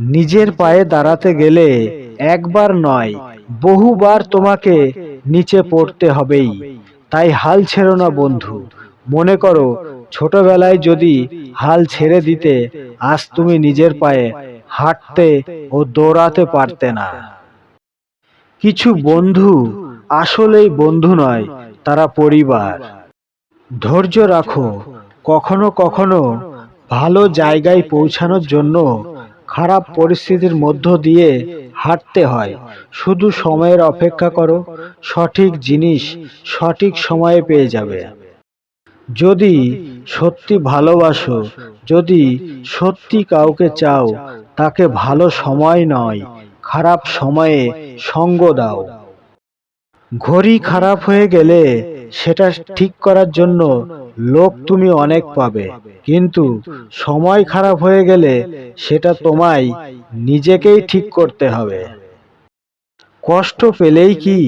নিজের পায়ে দাঁড়াতে গেলে একবার নয়, বহুবার তোমাকে নিচে পড়তে হবেই। তাই হাল ছেড়ো না, বন্ধু। মনে করো, ছোটবেলায় যদি হাল ছেড়ে দিতে, আজ তুমি নিজের পায়ে হাঁটতে ও দৌড়াতে পারতে না। কিছু বন্ধু আসলেই বন্ধু নয়, তারা পরিবার। ধৈর্য রাখো, কখনো কখনো ভালো জায়গায় পৌঁছানোর জন্য খারাপ পরিস্থিতির মধ্য দিয়ে হাঁটতে হয়। শুধু সময়ের অপেক্ষা করো, সঠিক জিনিস সঠিক সময়ে পেয়ে যাবে। যদি সত্যি ভালোবাসো, যদি সত্যি কাউকে চাও, তাকে ভালো সময় নয়, খারাপ সময়ে সঙ্গ দাও। ঘড়ি খারাপ হয়ে গেলে সেটা ঠিক করার জন্য লোক তুমি অনেক পাবে। কিন্তু সময় খারাপ হয়ে গেলে সেটা তোমায় নিজেকেই ঠিক করতে হবে। কষ্ট পেলেই কি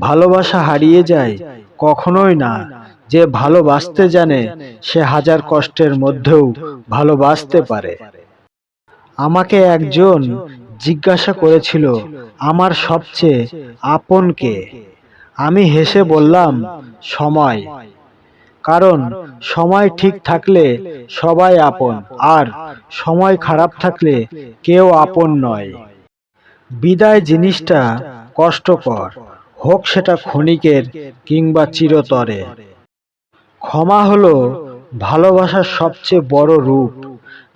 ভালোবাসা হারিয়ে যায়? কখনোই না। যে ভালোবাসতে জানে, সে হাজার কষ্টের মধ্যেও ভালোবাসতে পারে। আমাকে একজন জিজ্ঞাসা করেছিল, আমার সবচেয়ে আপন কে? আমি হেসে বললাম সময়। কারণ সময় ঠিক থাকলে সবাই আপন, আর সময় খারাপ থাকলে কেউ আপন নয়। বিদায় জিনিসটা কষ্টকর, হোক সেটা ক্ষণিকের কিংবা চিরতরে। ক্ষমা হলো ভালোবাসার সবচেয়ে বড় রূপ,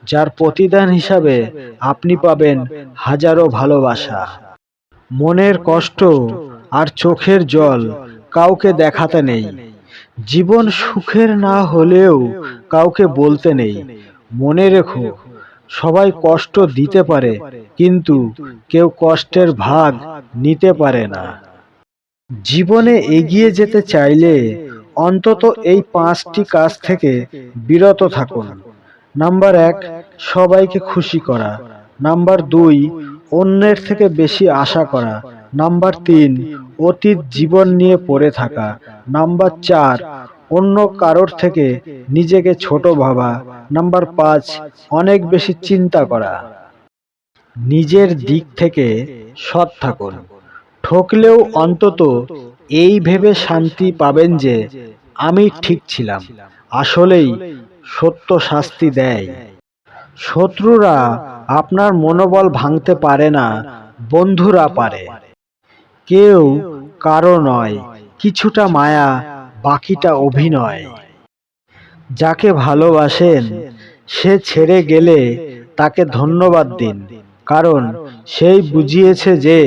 যার প্রতিদান হিসাবে আপনি পাবেন হাজারো ভালোবাসা। মনের কষ্ট আর চোখের জল কাউকে দেখাতে নেই। জীবন সুখের না হলেও কাউকে বলতে নেই। মনে রেখো, সবাই কষ্ট দিতে পারে, কিন্তু কেউ কষ্টের ভাগ নিতে পারে না। জীবনে এগিয়ে যেতে চাইলে অন্তত এই পাঁচটি কাজ থেকে বিরত থাকুন। নাম্বার এক, সবাইকে খুশি করা। নাম্বার দুই, অন্যের থেকে বেশি আশা করা। নাম্বার তিন, অতীত জীবন নিয়ে পড়ে থাকা। নাম্বার চার, অন্য কারোর থেকে নিজেকে ছোট ভাবা। নাম্বার পাঁচ, অনেক বেশি চিন্তা করা। নিজের দিক থেকে সৎ থাকুন। ঠকলেও অন্তত এই ভেবে শান্তি পাবেন যে, আমি ঠিক ছিলাম। আসলেই সত্য শাস্তি দেয়। শত্রুরা আপনার মনোবল ভাঙতে পারে না, বন্ধুরা পারে। কেউ কারও নয়, কিছুটা মায়া, বাকিটা অভিনয়। যাকে ভালোবাসেন, সে ছেড়ে গেলে তাকে ধন্যবাদ দিন, কারণ সেই বুঝিয়েছে যে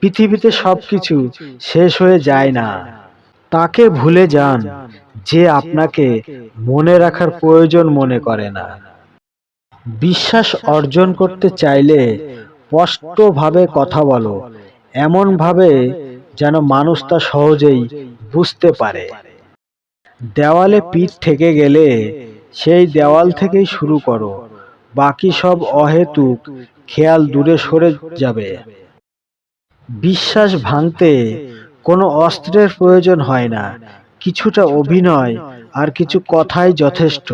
পৃথিবীতে সবকিছু শেষ হয়ে যায় না। তাকে ভুলে যান, যে আপনাকে মনে রাখার প্রয়োজন মনে করে না। বিশ্বাস অর্জন করতে চাইলে স্পষ্টভাবে কথা বলো এমনভাবে যেন মানুষ তা সহজেই বুঝতে পারে। দেওয়ালে পিঠ থেকে গেলে সেই দেওয়াল থেকেই শুরু করো। বাকি সব অহেতুক খেয়াল দূরে সরে যাবে। বিশ্বাস ভাঙতে কোনো অস্ত্রের প্রয়োজন হয় না। কিছুটা অভিনয় আর কিছু কথাই যথেষ্ট।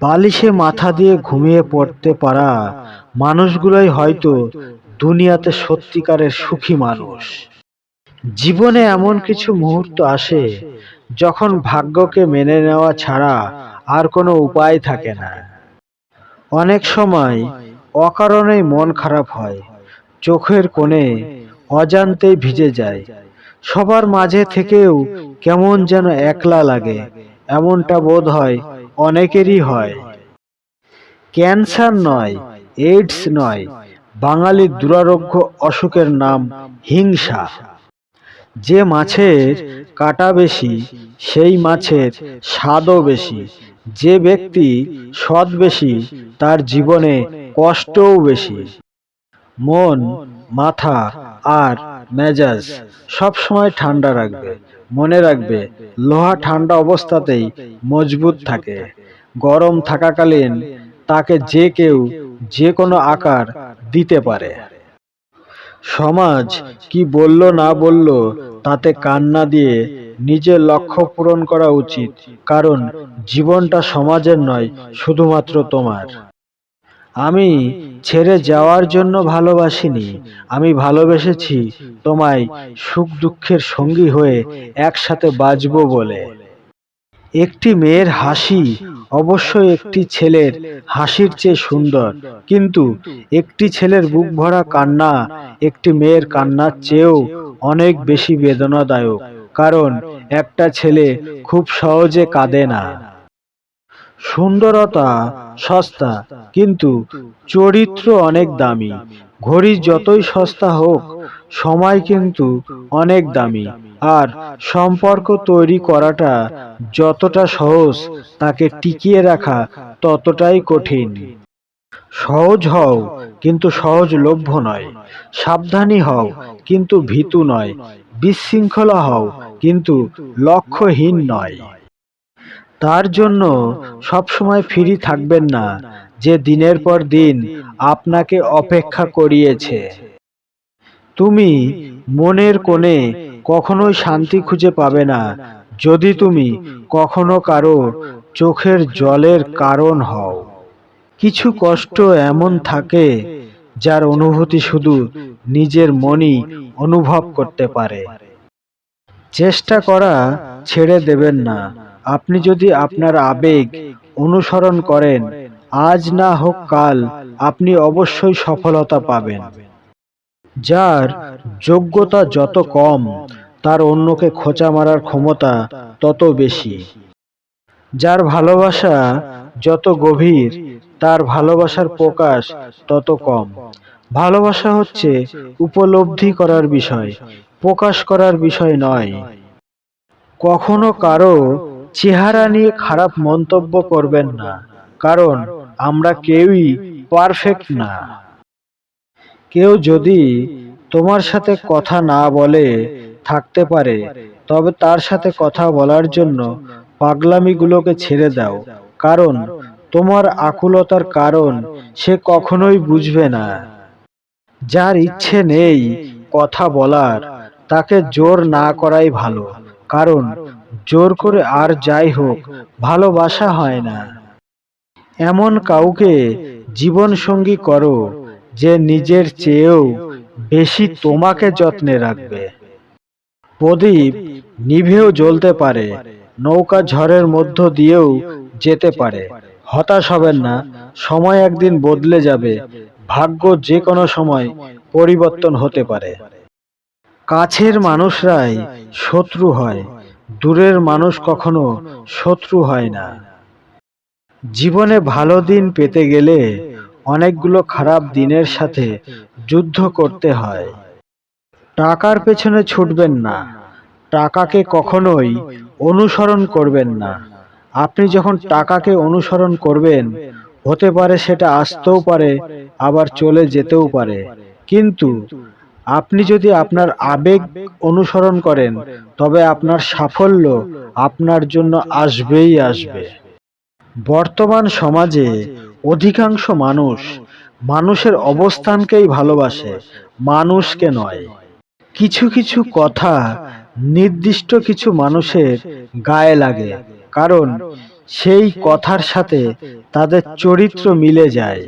বালিশে মাথা দিয়ে ঘুমিয়ে পড়তে পারা মানুষগুলোই হয়তো দুনিয়াতে সত্যিকারের সুখী মানুষ। জীবনে এমন কিছু মুহূর্ত আসে যখন ভাগ্যকে মেনে নেওয়া ছাড়া আর কোনো উপায় থাকে না। অনেক সময় অকারণেই মন খারাপ হয়, চোখের কোণে অজান্তেই ভিজে যায়। সবার মাঝে থেকেও কেমন যেন একলা লাগে, এমনটা বোধ হয় অনেকেরই হয়। ক্যান্সার নয় এইডস নয় বাঙালির দুরারোগ্য অসুখের নাম হিংসা। যে মাছের কাটা বেশি, সেই মাছের স্বাদও বেশি। যে ব্যক্তি সৎ বেশি, তার জীবনে কষ্টও বেশি। মন, মাথা আর মেজাজ সব সময় ঠান্ডা রাখবে। মনে রাখবে, লোহা ঠান্ডা অবস্থাতেই মজবুত থাকে। গরম থাকাকালীন তাকে যে কেউ যে কোনো আকার দিতে পারে। সমাজ কি বলল না বলল তাতে কান্না দিয়ে নিজের লক্ষ্য পূরণ করা উচিত, কারণ জীবনটা সমাজের নয়, শুধুমাত্র তোমার। আমি ছেড়ে যাওয়ার জন্য ভালোবাসিনি, আমি ভালোবেসেছি তোমায় সুখ দুঃখের সঙ্গী হয়ে একসাথে বাঁচবো বলে। একটি মেয়ের হাসি অবশ্যই একটি ছেলের হাসির চেয়ে সুন্দর। কিন্তু একটি ছেলের বুক ভরা কান্না একটি মেয়ের কান্নার চেয়েও অনেক বেশি বেদনাদায়ক। কারণ একটা ছেলে খুব সহজে কাঁদে না। সুন্দরতা সস্তা, কিন্তু চরিত্র অনেক দামি। ঘড়ি যতই সস্তা হোক, সময় কিন্তু অনেক দামি। আর সম্পর্ক তৈরি করাটা যতটা সহজ তাকে টিকিয়ে রাখা ততটাই কঠিন। সহজ হও, কিন্তু সহজলভ্য নয়। সাবধানী হও, কিন্তু ভীতু নয়। বিশৃঙ্খলা হও, কিন্তু লক্ষ্যহীন নয়। তার জন্য সবসময় ফ্রি থাকবেন না, যে দিনের পর দিন আপনাকে অপেক্ষা করিয়েছে। তুমি মনের কোণে কখনোই শান্তি খুঁজে পাবে না। যদি তুমি কখনো কারও চোখের জলের কারণ হও। কিছু কষ্ট এমন থাকে যার অনুভূতি শুধু নিজের মনই অনুভব করতে পারে। চেষ্টা করা ছেড়ে দেবেন না। আপনি যদি আপনার আবেগ অনুসরণ করেন, আজ না হোক কাল আপনি অবশ্যই সফলতা পাবেন। যার যোগ্যতা যত কম, তার অন্যকে খোঁচা মারার ক্ষমতা তত বেশি। যার ভালোবাসা যত গভীর, তার ভালোবাসার প্রকাশ তত কম। ভালোবাসা হচ্ছে উপলব্ধি করার বিষয়, প্রকাশ করার বিষয় নয়। কখনো কারও চেহারা নিয়ে খারাপ মন্তব্য করবেন না, কারণ আমরা কেউই পারফেক্ট না। কেউ যদি তোমার সাথে কথা না বলে থাকতে পারে, তবে তার সাথে কথা বলার জন্য পাগলামিগুলোকে ছেড়ে দাও। কারণ তোমার আকুলতার কারণ সে কখনোই বুঝবে না। যার ইচ্ছে নেই কথা বলার, তাকে জোর না করাই ভালো। কারণ জোর করে আর যাই হোক, ভালোবাসা হয় না। এমন কাউকে জীবন সঙ্গী করো যে নিজের চেয়েও বেশি তোমাকে যত্নে রাখবে। প্রদীপ নিভেও জ্বলতে পারে, নৌকা ঝড়ের মধ্য দিয়েও যেতে পারে। হতাশ হবেন না, সময় একদিন বদলে যাবে, ভাগ্য যে কোনো সময় পরিবর্তন হতে পারে। কাছের মানুষরাই শত্রু হয়, দূরের মানুষ কখনো শত্রু হয় না। জীবনে ভালো দিন পেতে গেলে অনেকগুলো খারাপ দিনের সাথে যুদ্ধ করতে হয়। টাকার পেছনে ছুটবেন না। টাকাকে কখনোই অনুসরণ করবেন না। আপনি যখন টাকাকে অনুসরণ করবেন, হতে পারে সেটা আসতেও পারে, আবার চলে যেতেও পারে। কিন্তু আপনি যদি আপনার আবেগ অনুসরণ করেন, তবে আপনার সাফল্য আপনার জন্য আসবেই আসবে। বর্তমান সমাজে অধিকাংশ মানুষ মানুষের অবস্থানকেই ভালোবাসে, মানুষকে নয়। কিছু কিছু কথা নির্দিষ্ট কিছু মানুষের গায়ে লাগে, কারণ সেই কথার সাথে তাদের চরিত্র মিলে যায়।